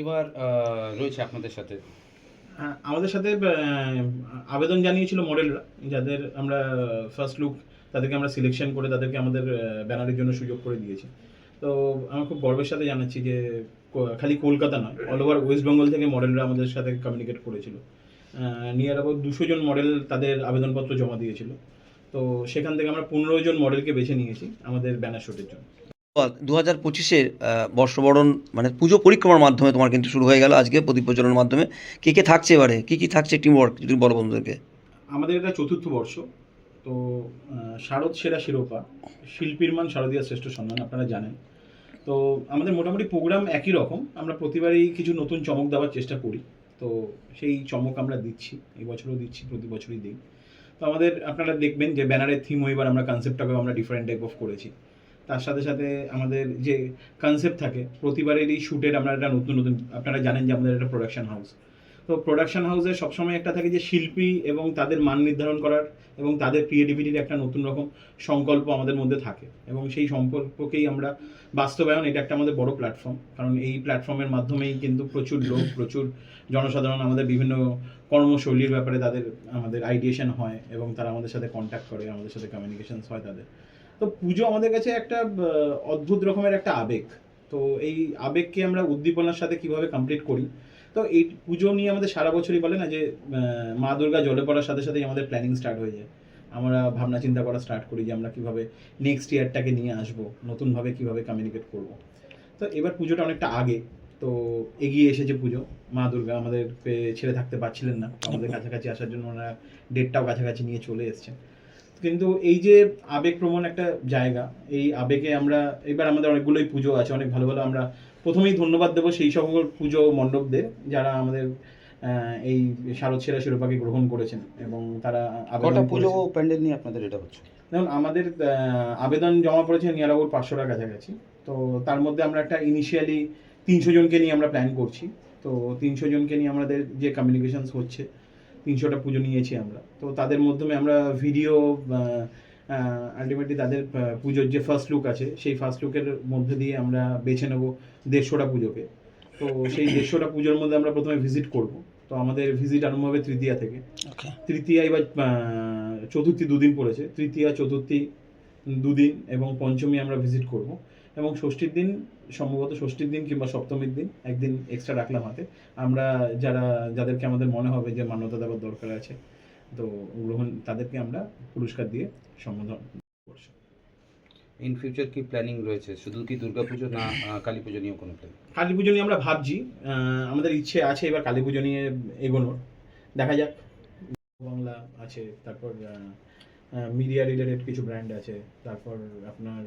এবার রয়েছে আপনাদের সাথে। হ্যাঁ, আমাদের সাথে আবেদন জানিয়েছিল মডেলরা যাদের আমরা ফার্স্ট লুক তাদেরকে আমরা সিলেকশন করে তাদেরকে আমাদের ব্যানারের জন্য সুযোগ করে দিয়েছি। তো আমি খুব গর্বের সাথে জানাচ্ছি যে খালি কলকাতা নয় অল ওভার ওয়েস্ট বেঙ্গল থেকে মডেলরা আমাদের সাথে কমিউনিকেট করেছিল। নিয়ার অ্যাবাউট দুশো জন মডেল তাদের আবেদনপত্র জমা দিয়েছিল। তো সেখান থেকে আমরা পনেরো জন মডেলকে বেছে নিয়েছি আমাদের ব্যানার শুটের জন্য। দু হাজার পঁচিশের বর্ষবরণ মানে পুজো পরিক্রমার মাধ্যমে তোমার কিন্তু শুরু হয়ে গেল আজকে প্রদীপ প্রজ্বলনের মাধ্যমে। কে কে থাকছে এবারে? কি কি থাকছে টিম ওয়ার্ক যদি বলো বন্ধুদেরকে? আমাদের এটা চতুর্থ বর্ষ, তো শারদ সেরা শিরোপা, শিল্পীর মান শারদীয়া শ্রেষ্ঠ সম্মান, আপনারা জানেন। তো, আমাদের মোটামুটি প্রোগ্রাম একই রকম, আমরা প্রতিবারই কিছু নতুন চমক দেওয়ার চেষ্টা করি, তো সেই চমক আমরা দিচ্ছি, এই বছরও দিচ্ছি, প্রতি বছরই দিই। তো আমাদের, আপনারা দেখবেন যে ব্যানারের থিম এবার আমরা কনসেপ্টটাকেও আমরা ডিফারেন্ট টাইপ অফ করেছি। তার সাথে সাথে আমাদের যে কনসেপ্ট থাকে, প্রতিবারেরই শ্যুটের আমরা একটা নতুন নতুন, আপনারা জানেন যে আমাদের একটা প্রোডাকশন হাউস তো প্রোডাকশন হাউসে সবসময় একটা থাকে যে শিল্পী এবং তাদের মান নির্ধারণ করার এবং তাদের ক্রিয়েটিভিটির একটা নতুন রকম সংকল্প আমাদের মধ্যে থাকে এবং সেই সম্পর্ককেই আমরা বাস্তবায়ন এটা একটা আমাদের বড় প্ল্যাটফর্ম কারণ এই প্ল্যাটফর্মের মাধ্যমেই কিন্তু প্রচুর লোক, প্রচুর জনসাধারণ আমাদের বিভিন্ন কর্মশৈলীর ব্যাপারে তাদের আমাদের আইডিয়েশন হয় এবং তারা আমাদের সাথে কন্ট্যাক্ট করে, আমাদের সাথে কমিউনিকেশন হয় তাদের। তো পুজো আমাদের কাছে একটা অদ্ভুত রকমের একটা আবেগ। তো এই আবেগকে আমরা উদ্দীপনার সাথে কীভাবে কমপ্লিট করি? তো এই পুজো নিয়ে আমাদের সারা বছরই বলে না যে মা দুর্গা জলে পড়ার সাথে সাথেই আমাদের প্ল্যানিং স্টার্ট হয়ে যায়। আমরা ভাবনা চিন্তা করা স্টার্ট করি যে আমরা কীভাবে নেক্সট ইয়ারটাকে নিয়ে আসব নতুনভাবে কীভাবে কমিউনিকেট করব। তো এবার পুজোটা অনেকটা আগে তো এগিয়ে এসেছে পুজো। মা দুর্গা আমাদেরকে ছেড়ে থাকতে পারছিলেন না। আমাদের কাছাকাছি আসার জন্য ওনারা ডেটটাও কাছাকাছি নিয়ে চলে এসছেন। কিন্তু এই যে আবেগপ্রবণ একটা জায়গা এই আবেগে আমরা এবার আমাদের অনেকগুলোই পুজো আছে অনেক ভালো ভালো আমরা প্রথমেই ধন্যবাদ দেবো সেই সকল পুজো মণ্ডপদের যারা আমাদের এই শারদ সেরা শিরোপাকে গ্রহণ করেছেন এবং তারা কটা পুজো প্যান্ডেল নিয়ে আপনাদের এটা হচ্ছে? দেখুন আমাদের আবেদন জমা পড়েছে নিয়ার পাঁচশো পাঁচশোটার কাছাকাছি। তো তার মধ্যে আমরা একটা ইনিশিয়ালি তিনশো জনকে নিয়ে আমরা প্ল্যান করছি। তো তিনশো জনকে নিয়ে আমাদের যে কমিউনিকেশনস হচ্ছে তিনশোটা পুজো নিয়েছি আমরা। তো তাদের মাধ্যমে আমরা ভিডিও আলটিমেটলি তাদের পুজোর যে ফার্স্ট লুক আছে সেই ফার্স্ট লুকের মধ্যে দিয়ে আমরা বেছে নেব দেড়শোটা পুজোকে। তো সেই দেড়শোটা পুজোর মধ্যে আমরা প্রথমে ভিজিট করব। তো আমাদের ভিজিট আরম্ভ হবে তৃতীয়া থেকে। তৃতীয়া এবার চতুর্থী দুদিন পড়েছে। তৃতীয়া চতুর্থী দুদিন এবং পঞ্চমী আমরা ভিজিট করব। এবং ষষ্ঠীর দিন সম্ভবত ষষ্ঠীর দিন কিংবা সপ্তমীর দিন একদিন এক্সট্রা রাখলাম হাতে। আমরা যারা যাদেরকে আমাদের মনে হবে যে মান্যতা দেওয়ার দরকার আছে তো গ্রহণ তাদেরকে আমরা পুরস্কার দিয়ে সম্বোধন করছি। ইন ফিউচার কি প্ল্যানিং রয়েছে? শুধু কি দুর্গাপুজো না কালী পুজো নিয়েও কোনো প্ল্যান কালী পুজো নিয়ে আমরা ভাবছি আমাদের ইচ্ছে আছে এবার কালী পুজো নিয়ে এগোনোর। দেখা যাক। বাংলা আছে তারপর মিডিয়া রিলেটেড কিছু ব্র্যান্ড আছে তারপর আপনার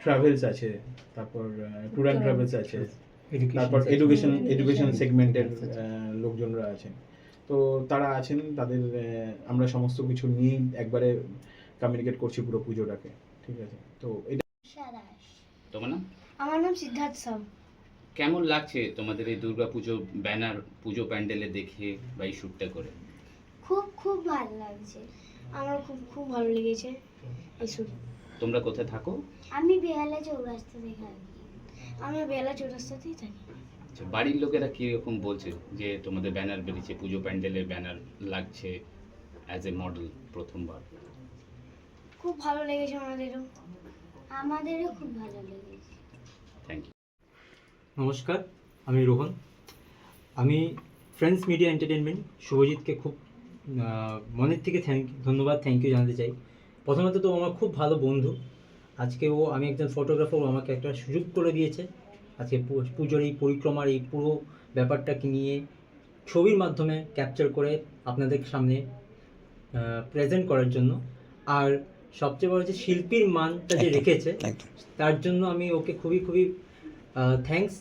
ট্রাভেলস আছে তারপর ট্যুর অ্যান্ড ট্রাভেলস আছে তারপর এডুকেশন এডুকেশন সেগমেন্টের লোকজনরা আছেন। তো তারা আছেন তাদের আমরা সমস্ত কিছু নিয়েই একবারে কমিউনিকেট করছি পুরো পুজোটাকে ঠিক আছে? তো এটা তোমার না আমার নাম সিদ্ধার্থ সাম কেমন লাগছে তোমাদের এই দুর্গা পুজো ব্যানার পুজো প্যান্ডেলে দেখে বা এই শ্যুটটা করে? খুব খুব ভালো লাগছে। আমার খুব খুব ভালো লেগেছে এই শুট তোমরা কোথায় থাকো? আমি বেহালা চৌরাস্তা থেকে থাকি আমি বেহালা চৌরাস্তাতেই থাকি। আচ্ছা, বাড়ির লোকেরা কীরকম বলছে যে তোমাদের ব্যানার বেরিয়েছে পুজো প্যান্ডেলের ব্যানার লাগছে অ্যাজ এ মডেল প্রথমবার? খুব ভালো লেগেছে আমাদেরও। আমাদেরও খুব ভালো লেগেছে। থ্যাংক ইউ নমস্কার আমি রোহন। আমি ফ্রেন্ডস মিডিয়া এন্টারটেনমেন্ট শুভজিৎকে খুব মনের থেকে থ্যাংক ধন্যবাদ থ্যাংক ইউ জানাতে চাই। প্রথমত তো আমার খুব ভালো বন্ধু। আজকে ও আমি একজন ফটোগ্রাফার ও আমাকে একটা সুযোগ করে দিয়েছে। আজকে পুজোর এই পরিক্রমার এই পুরো ব্যাপারটাকে নিয়ে ছবির মাধ্যমে ক্যাপচার করে আপনাদের সামনে প্রেজেন্ট করার জন্য। আর সবচেয়ে বড় যে শিল্পীর মানটা যে রেখেছে তার জন্য আমি ওকে খুবই খুবই থ্যাঙ্কস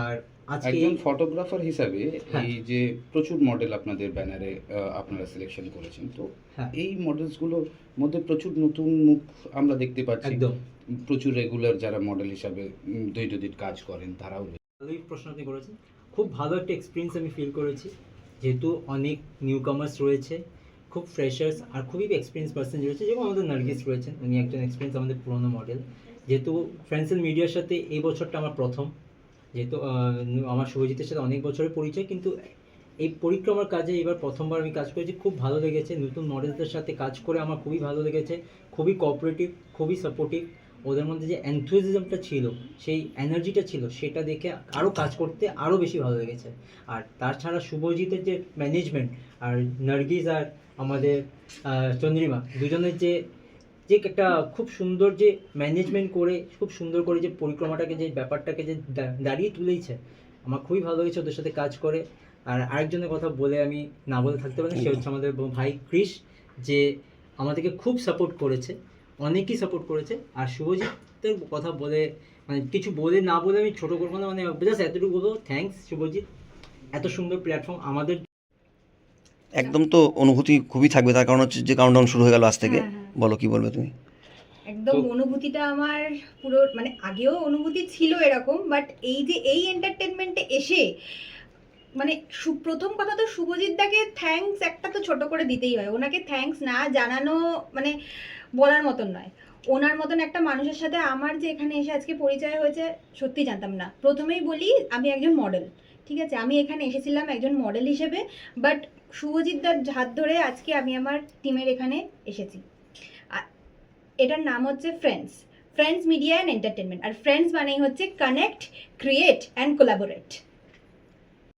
আর একজন ফটোগ্রাফার হিসাবে হ্যাঁ। এই যে প্রচুর মডেল আপনাদের ব্যানারে আপনারা সিলেকশন করেছেন। তো হ্যাঁ। এই মডেলসগুলোর মধ্যে প্রচুর নতুন মুখ আমরা দেখতে পাচ্ছি। একদম। প্রচুর রেগুলার যারা মডেল হিসাবে দৈনন্দিন কাজ করেন তারাও। ভালোই প্রশ্ন আপনি করেছেন। খুব ভালো একটা এক্সপিরিয়েন্স আমি ফিল করেছি। যেহেতু অনেক নিউ কামার্স রয়েছে খুব ফ্রেশার্স আর খুবই এক্সপিরিয়েন্স পার্সন রয়েছে যেমন আমাদের নার্গিস রয়েছেন। উনি একজন এক্সপিরিয়েন্স আমাদের পুরোনো মডেল যেহেতু ফ্রেন্ডস মিডিয়ার সাথে এই বছরটা আমার প্রথম। যেহেতু আমার শুভজিতের সাথে অনেক বছরের পরিচয়, কিন্তু এই পরিক্রমার কাজে এবার প্রথমবার আমি কাজ করেছি, খুব ভালো লেগেছে। নতুন মডেলদের সাথে কাজ করে আমার খুবই ভালো লেগেছে, খুবই কোঅপারেটিভ খুবই সাপোর্টিভ ওদের মধ্যে যে এনথুজিজমটা ছিল, সেই এনার্জিটা ছিল, সেটা দেখে আরও কাজ করতে আরও বেশি ভালো লেগেছে। আর তাছাড়া শুভজিতের যে ম্যানেজমেন্ট আর নার্গিস আর আমাদের চন্দ্রিমা, দুজনের যে যে একটা খুব সুন্দর যে ম্যানেজমেন্ট করে খুব সুন্দর করে যে পরিক্রমাটাকে যে ব্যাপারটাকে যে দাঁড়িয়ে তুলেছে আমার খুবই ভালো লেগেছে ওদের সাথে কাজ করে। আর আরেকজনের কথা বলে আমি না বলে থাকতে পারি সে হচ্ছে আমাদের ভাই ক্রিস যে আমাদেরকে খুব সাপোর্ট করেছে অনেকই সাপোর্ট করেছে। আর শুভজিতের কথা বলে মানে কিছু বলে না বলে আমি ছোটো করব না মানে জাস্ট এতটুকু বলব থ্যাঙ্কস শুভজিৎ। এত সুন্দর প্ল্যাটফর্ম আমাদের একদম তো অনুভূতি খুবই থাকবে তার কারণ হচ্ছে যে কাউন্টডাউন শুরু হয়ে গেল আজ থেকে। হ্যাঁ, হ্যাঁ। বলো কি বলবে তুমি? একদম অনুভূতিটা আমার পুরো মানে আগেও অনুভূতি ছিল এরকম বাট এই যে এই এন্টারটেনমেন্টে এসে মানে সু- প্রথম কথা তো শুভজিৎ দাকে থ্যাঙ্কস একটা তো ছোট করে দিতেই হয়। ওনাকে থ্যাঙ্কস না জানানো মানে বলার মতন নয়। ওনার মতন একটা মানুষের সাথে আমার যে এখানে এসে আজকে পরিচয় হয়েছে সত্যি জানতাম না। প্রথমেই বলি আমি একজন মডেল ঠিক আছে? আমি এখানে এসেছিলাম একজন মডেল হিসেবে বাট শুভজিৎ দার হাত ধরে আজকে আমি আমার টিমের এখানে এসেছি। এটার নাম হচ্ছে friends friends media and entertainment R friends মানেই হচ্ছে কানেক্ট ক্রিয়েট অ্যান্ড কোলাবোরেট